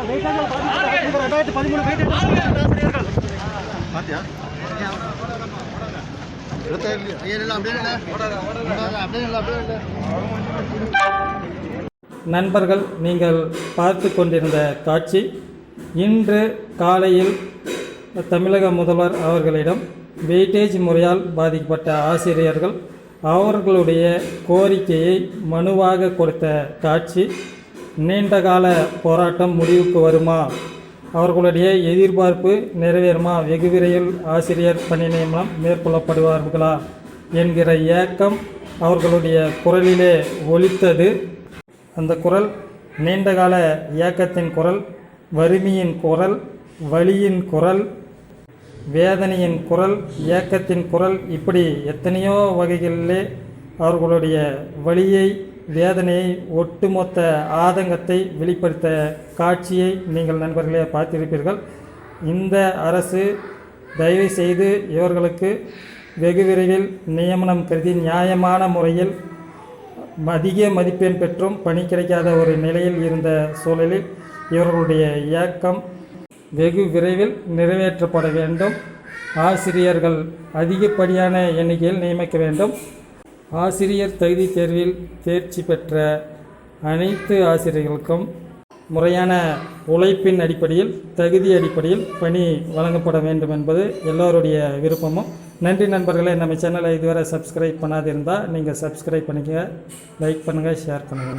ரெண்டாயிரத்தி பதிமூணு ஆசிரியர்கள் பாத்தியா நண்பர்கள் நீங்கள் பார்த்து கொண்டிருந்த காட்சி இன்று காலையில் தமிழக முதல்வர் அவர்களிடம் வெயிட்டேஜ் முறையால் பாதிக்கப்பட்ட ஆசிரியர்கள் அவர்களுடைய கோரிக்கையை மனுவாக கொடுத்த காட்சி. நீண்டகால போராட்டம் முடிவுக்கு வருமா? அவர்களுடைய எதிர்பார்ப்பு நிறைவேறுமா? வெகு விரைவில் ஆசிரியர் பணி நியமனம் மேற்கொள்ளப்படுவார்களா என்கிற ஏக்கம் அவர்களுடைய குரலிலே ஒலித்தது. அந்த குரல் நீண்டகால இயக்கத்தின் குரல் வறுமையின் குரல் வலியின் குரல் வேதனையின் குரல் இயக்கத்தின் குரல் இப்படி எத்தனையோ வகைகளிலே அவர்களுடைய வழியை வேதனையை ஒட்டுமொத்த ஆதங்கத்தை வெளிப்படுத்த காட்சியை நீங்கள் நண்பர்களே பார்த்திருப்பீர்கள். இந்த அரசு தயவு செய்து இவர்களுக்கு வெகு விரைவில் நியமனம் கருதி நியாயமான முறையில் அதிக மதிப்பெண் பெற்றும் பணி கிடைக்காத ஒரு நிலையில் இருந்த சூழலில் இவர்களுடைய இயக்கம் வெகு விரைவில் நிறைவேற்றப்பட வேண்டும். ஆசிரியர்கள் அதிகப்படியான எண்ணிக்கையில் நியமிக்க வேண்டும். ஆசிரியர் தகுதி தேர்வில் தேர்ச்சி பெற்ற அனைத்து ஆசிரியர்களுக்கும் முறையான உழைப்பின் அடிப்படையில் தகுதி அடிப்படையில் பணி வழங்கப்பட வேண்டும் என்பது எல்லோருடைய விருப்பமும். நன்றி நண்பர்களே நம்ம சேனலை இதுவரை சப்ஸ்கிரைப் பண்ணாதிருந்தால் நீங்கள் சப்ஸ்கிரைப் பண்ணுங்கள் லைக் பண்ணுங்கள் ஷேர் பண்ணுங்கள்